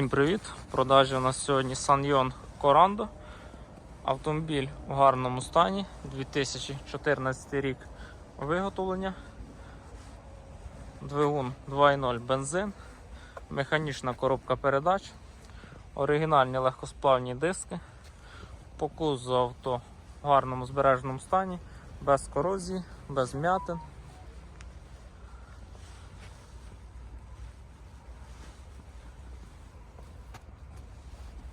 Всім привіт! В продажі у нас сьогодні Sanyon Corando. Автомобіль у гарному стані, 2014 рік виготовлення. Двигун 2.0 бензин, механічна коробка передач, оригінальні легкосплавні диски. По кузову авто в гарному збереженому стані, без корозії, без м'ятин.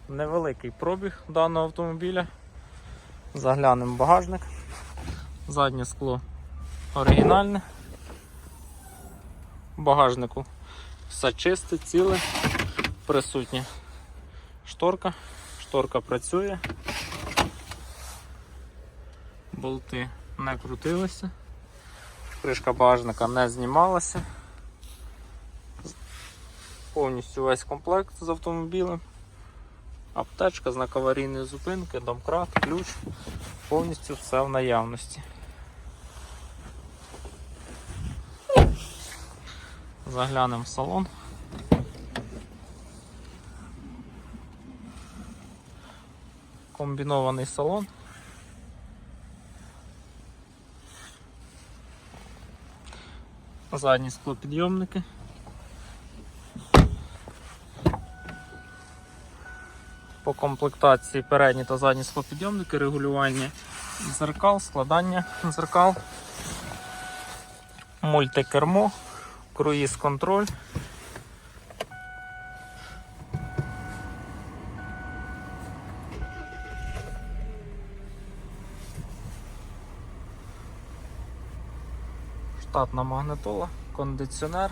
Невеликий пробіг даного автомобіля. Заглянемо в багажник. Заднє скло оригінальне. В багажнику все чисте, ціле, присутня шторка. Шторка працює. Болти не крутилися. Кришка багажника не знімалася. Повністю весь комплект з автомобілем. Аптечка, знак аварійної зупинки, домкрат, ключ, повністю все в наявності. Заглянемо в салон. Комбінований салон. Задні склопідйомники. По комплектації передні та задні склопідйомники, регулювання дзеркал, складання дзеркал, мультикермо, круїз контроль. Штатна магнитола, кондиціонер,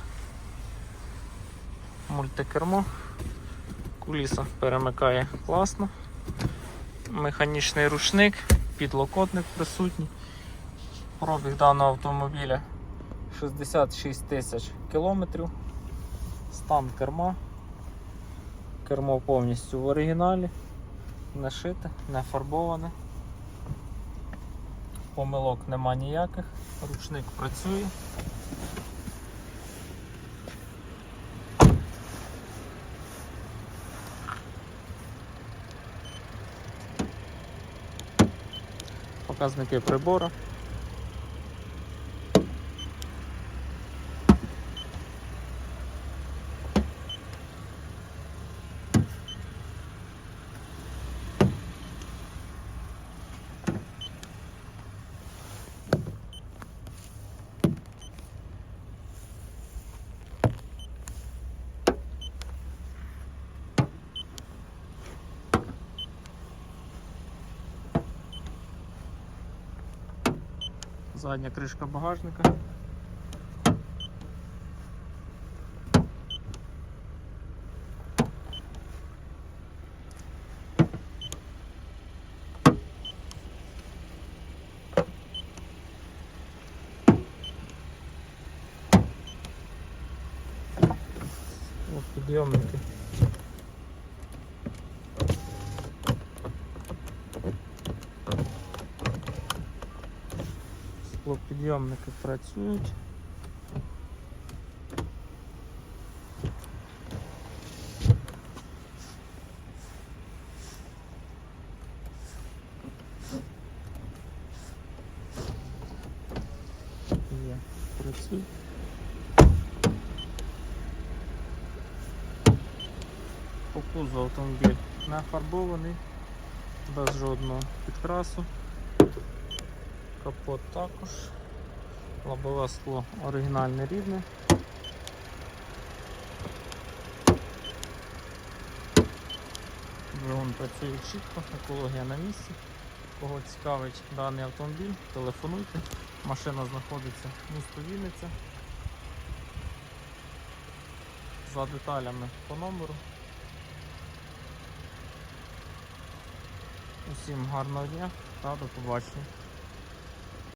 мультикермо. Куліса перемикає класно. Механічний рушник, підлокотник присутній. Пробіг даного автомобіля 66 тисяч кілометрів. Стан керма. Кермо повністю в оригіналі, не шите, не фарбоване. Помилок нема ніяких, ручник працює. Показники прибору. Задня кришка багажника. Ось підйомники. Склопідйомники працюють. Є, працюють. По кузову автомобіль не фарбований, без жодного підкрасу. Капот також. Лобове скло оригінальне рідне. Двигун працює чітко, екологія на місці. Кого цікавить даний автомобіль, телефонуйте. Машина знаходиться в місто Вінниця. За деталями по номеру. Усім гарного дня та до побачення.